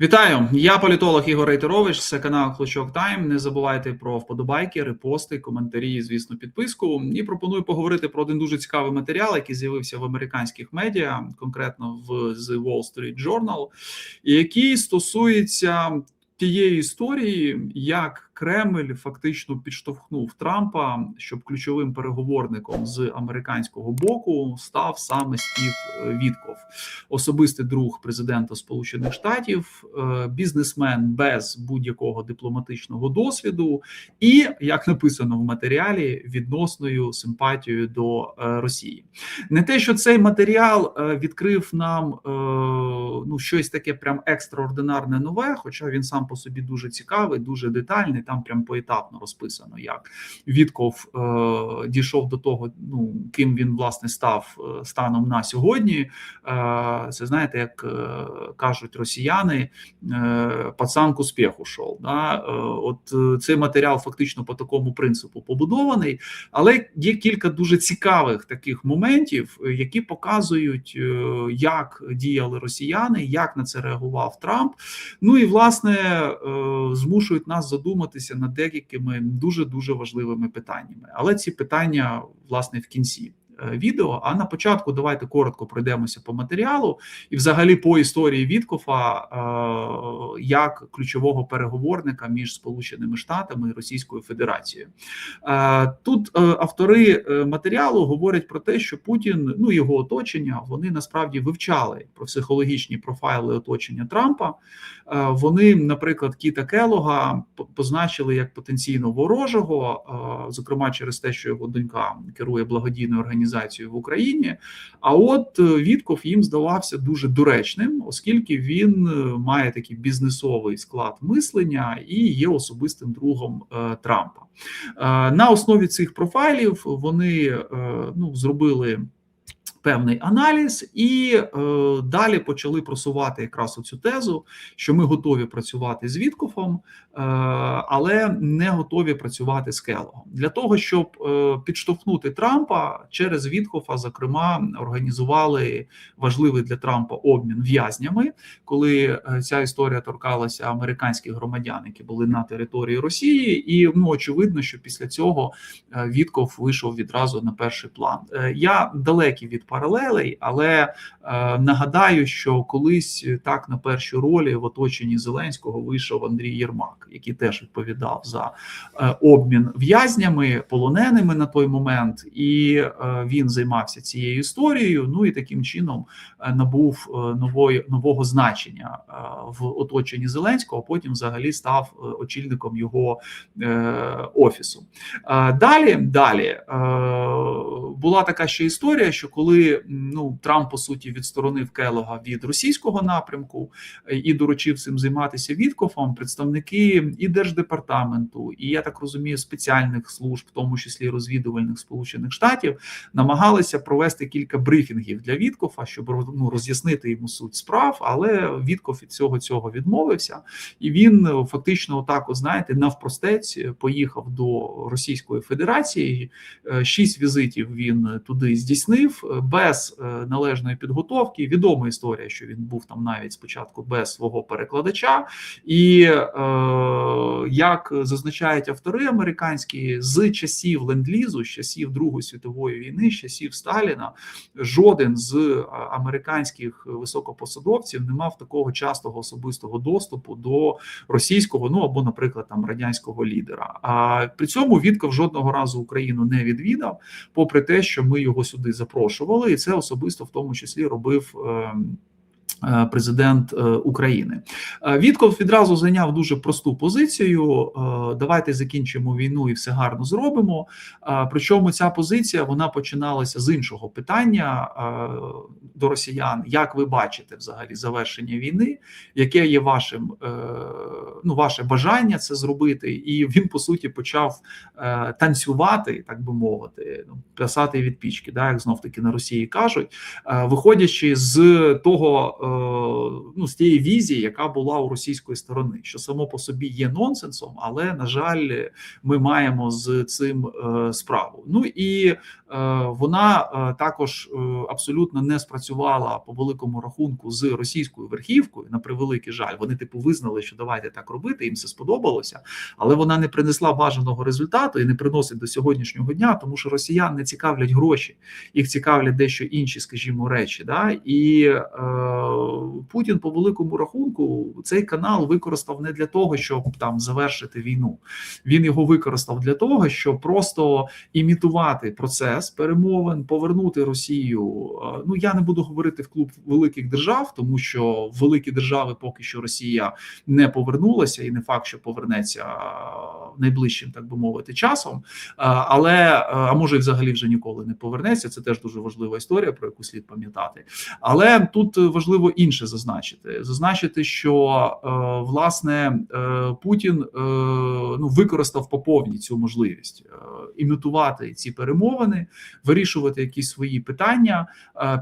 Вітаю, я політолог Ігор Рейтерович. Це канал Клочок Тайм. Не забувайте про вподобайки, репости, коментарі, звісно, підписку. І пропоную поговорити про один дуже цікавий матеріал, який з'явився в американських медіа, конкретно в The Wall Street Journal, який стосується тієї історії, як Кремль фактично підштовхнув Трампа, щоб ключовим переговорником з американського боку став саме Стів Вітков, особистий друг президента Сполучених Штатів, е, бізнесмен без будь-якого дипломатичного досвіду, і як написано в матеріалі, відносною симпатією до е, Росії. Не те, що цей матеріал е, відкрив нам ну щось таке, прям екстраординарне нове, хоча він сам по собі дуже цікавий, дуже детальний там прям поетапно розписано, як Вітков е, дійшов до того, ну ким він власне став е, станом на сьогодні. Е, Це знаєте, як е, кажуть росіяни, е, пацан к успіху шов. Да? Е, от цей матеріал фактично по такому принципу побудований, але є кілька дуже цікавих таких моментів, які показують, як діяли росіяни, як на це реагував Трамп. Ну і власне змушують нас задумати задуматися над деякими дуже дуже важливими питаннями. Але ці питання власне в кінці. Е, відео, а на початку давайте коротко пройдемося по матеріалу і, взагалі, по історії Віткофа е, як ключового переговорника між Сполученими Штатами і Російською Федерацією. Е, тут автори матеріалу говорять про те, що Путін, ну його оточення, вони насправді вивчали про психологічні профайли оточення Трампа. Вони, наприклад, Кіта Келога позначили як потенційно ворожого, зокрема через те, що його донька керує благодійною організацією в Україні. А от е, Вітков їм здавався дуже доречним, оскільки він е, має такий бізнесовий склад мислення і є особистим другом е, Трампа. На основі цих профайлів вони ну зробили певний аналіз, і е, далі почали просувати якраз оцю тезу, що ми готові працювати з Віткофом, е, але не готові працювати з Келогом. Для того щоб е, підштовхнути Трампа через Віткофа, зокрема, організували важливий для Трампа обмін в'язнями, коли е, ця історія торкалася американських громадян, які були на території Росії, і ну очевидно, що після цього е, Вітков вийшов відразу на перший план. Е, я далекий від паралелей, але е, нагадаю, що колись так на першій ролі в оточенні Зеленського вийшов Андрій Єрмак, який теж відповідав за е, обмін в'язнями, полоненими на той момент, і е, він займався цією історією. Ну і таким чином е, набув е, нової нового значення е, в оточенні Зеленського. Потім, взагалі, став е, очільником його е, офісу. Е, далі далі е, була така ще історія, що коли ну Трамп по суті відсторонив Келога від російського напрямку е, і доручив цим займатися Віткофом, представники і держдепартаменту, і я так розумію, спеціальних служб, в тому числі розвідувальних сполучених штатів, намагалися провести кілька брифінгів для Віткофа, щоб ну, роз'яснити йому суть справ. Але Віткоф від цього цього відмовився, і він е, фактично, отак, знаєте, навпростець поїхав до Російської Федерації. Е, шість візитів він туди здійснив без е, належної підготовки. Відома історія, що він був там навіть спочатку без свого перекладача, і е, як зазначають автори американські з часів ленд-лізу, з часів Другої світової війни, з часів Сталіна, жоден з е, американських високопосадовців не мав такого частого особистого доступу до російського, ну або, наприклад, там радянського лідера. А при цьому Вітков жодного разу Україну не відвідав, попри те, що ми його сюди запрошували і це особисто в тому числі робив. Ем, Е, президент е, України е, Вітков відразу зайняв дуже просту позицію. Давайте закінчимо війну і все гарно зробимо. Причому ця позиція вона починалася з іншого питання до росіян. Як ви бачите взагалі завершення війни? Яке є вашим ну ваше бажання це зробити? І він по суті почав танцювати, так би мовити, ну, плясати від пічки, да, як знов таки на Росії кажуть, виходячи з того. Е, ну з тієї візії, яка була у російської сторони, що само по собі є нонсенсом, але на жаль, ми маємо з цим е, справу. Ну і вона е, також е, абсолютно не спрацювала по великому рахунку з російською верхівкою. На превеликий жаль, вони типу визнали, що давайте так робити. Їм це сподобалося, але вона не принесла бажаного результату і не приносить до сьогоднішнього дня, тому що росіян не цікавлять гроші, їх цікавлять дещо інші, скажімо, речі. Да? І е, Путін по великому рахунку цей канал використав не для того, щоб там завершити війну. Він його використав для того, щоб просто імітувати процес перемовин, повернути Росію. е, Ну я не буду говорити в клуб великих держав, тому що великі держави поки що Росія не повернулася, і не факт, що повернеться е, найближчим, так би мовити, часом. Але а може, і взагалі вже ніколи не повернеться. Це теж дуже важлива історія, про яку слід пам'ятати. Але тут важливо інше зазначити: зазначити, що е, власне е, Путін е, ну використав по повній цю можливість імітувати ці перемовини, вирішувати якісь свої питання,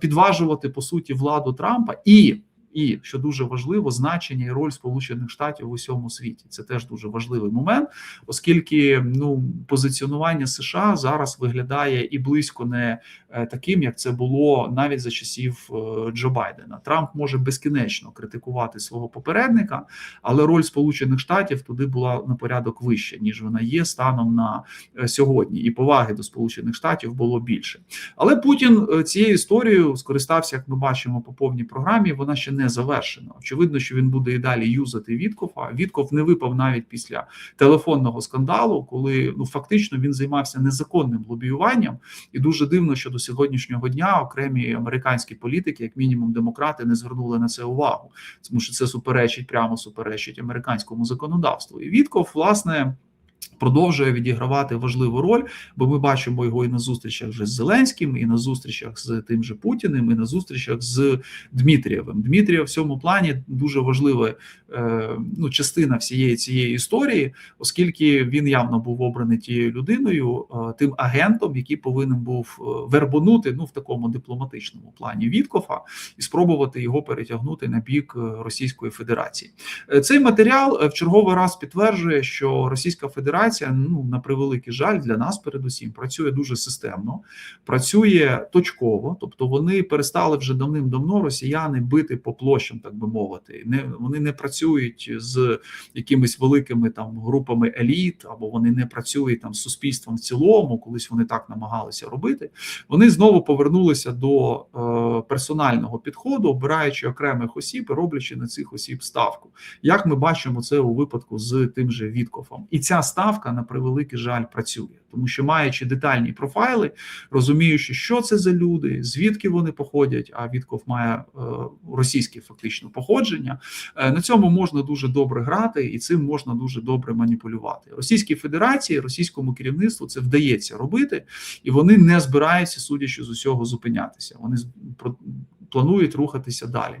підважувати по суті владу Трампа і. І що дуже важливо, значення і роль Сполучених Штатів в усьому світі. Це теж дуже важливий момент, оскільки ну позиціонування США зараз виглядає і близько не е, таким, як це було навіть за часів е, Джо Байдена. Трамп може безкінечно критикувати свого попередника, але роль Сполучених Штатів туди була на порядок вища, ніж вона є станом на е, сьогодні. І поваги до Сполучених Штатів було більше. Але Путін цією історією скористався, як ми бачимо по повній програмі. Вона ще не завершена. Очевидно, що він буде і далі юзати Віткофа. Вітков не випав навіть після телефонного скандалу, коли ну фактично він займався незаконним лобіюванням, і дуже дивно, що до сьогоднішнього дня окремі американські політики, як мінімум демократи, не звернули на це увагу, тому що це суперечить прямо суперечить американському законодавству. І Вітков, власне. Продовжує відігравати важливу роль, бо ми бачимо його і на зустрічах вже з Зеленським, і на зустрічах з тим же Путіним, і на зустрічах з Дмитрієвим. Дмитрія в цьому плані дуже важлива е, ну, частина всієї цієї історії, оскільки він явно був обраний тією людиною, е, тим агентом, який повинен був е, вербонути ну в такому дипломатичному плані Віткофа і спробувати його перетягнути на бік Російської Федерації. Цей матеріал в черговий раз підтверджує, що Російська Федерація ну на превеликий жаль для нас, передусім, працює дуже системно, працює точково, тобто вони перестали вже давним-давно росіяни бити по площам, так би мовити. Не вони не працюють з якимись великими там групами еліт, або вони не працюють там з суспільством в цілому. Колись вони так намагалися робити. Вони знову повернулися до е, персонального підходу, обираючи окремих осіб роблячи на цих осіб ставку. Як ми бачимо це у випадку з тим же Віткофом, і ця ставка на превеликий жаль працює, тому що маючи детальні профайли, розуміючи, що це за люди, звідки вони походять. А Вітков має е, російське фактично походження. Е, на цьому можна дуже добре грати, і цим можна дуже добре маніпулювати. Російській Федерації, російському керівництву це вдається робити, і вони не збираються, судячи з усього, зупинятися. Вони планують рухатися далі.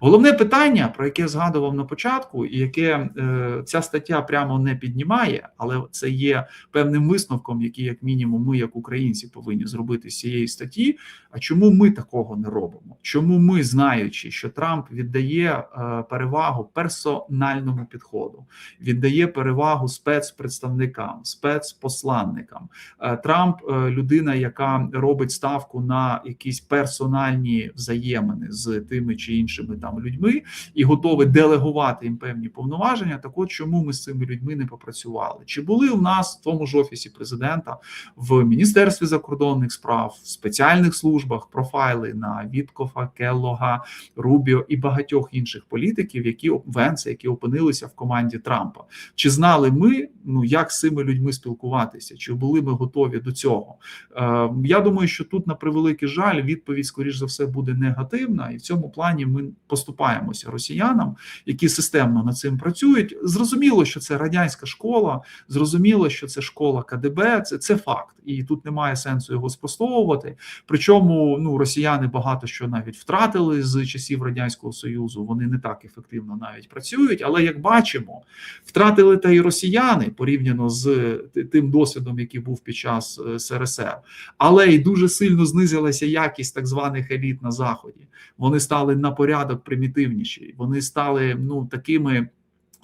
Головне питання, про яке я згадував на початку, і яке е, ця стаття прямо не піднімає, але це є певним висновком, який, як мінімум, ми, як українці, повинні зробити з цієї статті. А чому ми такого не робимо? Чому ми, знаючи, що Трамп віддає е, перевагу персональному підходу, віддає перевагу спецпредставникам, спецпосланникам? Е, Трамп людина, яка робить ставку на якісь персональні взаємини з тими чи іншими там людьми і готовий делегувати їм певні повноваження. Так от чому ми з цими людьми не попрацювали? Чи були у нас в тому ж офісі президента в міністерстві закордонних справ, в спеціальних службах профайли на Віткофа, Келлога, Рубіо і багатьох інших політиків, які Венса, які опинилися в команді Трампа? Чи знали ми ну як з цими людьми спілкуватися? Чи були ми готові до цього? Е, Я думаю, що тут на превеликий жаль відповідь, скоріш за все, буде негативна, і в цьому плані ми поступаємося росіянам, які системно над цим працюють. Зрозуміло, що це радянська школа, зрозуміло, що це школа КДБ. Це це факт, і тут немає сенсу його спростовувати. Причому ну росіяни багато що навіть втратили з часів радянського союзу. Вони не так ефективно навіть працюють. Але як бачимо, втратили та й росіяни порівняно з тим досвідом, який був під час е, СРСР, але й дуже сильно знизилася якість так званих еліт на заході. Вони стали на порядок примітивніші. Вони стали ну такими.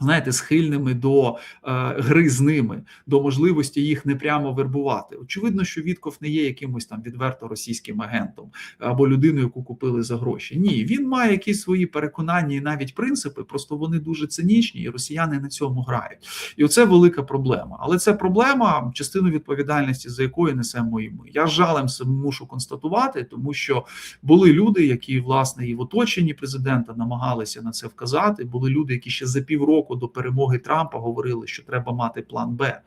Знаєте, схильними до е, гри з ними, до можливості їх не прямо вербувати. Очевидно, що Вітков не є якимось там відверто російським агентом або людиною, яку купили за гроші. Ні, він має якісь свої переконання і навіть принципи, просто вони дуже цинічні, і росіяни на цьому грають. І оце велика проблема. Але це проблема, частину відповідальності за якою несемо і ми. Я жалем себе мушу констатувати, тому що були люди, які власне і в оточенні президента намагалися на це вказати. Були люди, які ще за півроку до перемоги Трампа говорили, що треба мати план Б,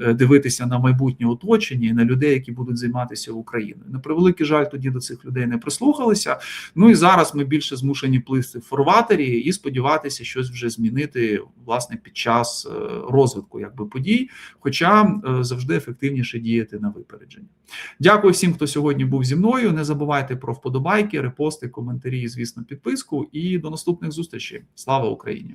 е, дивитися на майбутнє оточення і на людей, які будуть займатися Україною. На превеликий жаль, тоді до цих людей не прислухалися. Ну і зараз ми більше змушені плисти в форватері і сподіватися щось вже змінити власне під час е, розвитку якби подій, хоча е, завжди ефективніше діяти на випередження. Дякую всім, хто сьогодні був зі мною. Не забувайте про вподобайки, репости, коментарі, звісно, підписку. І до наступних зустрічей. Слава Україні!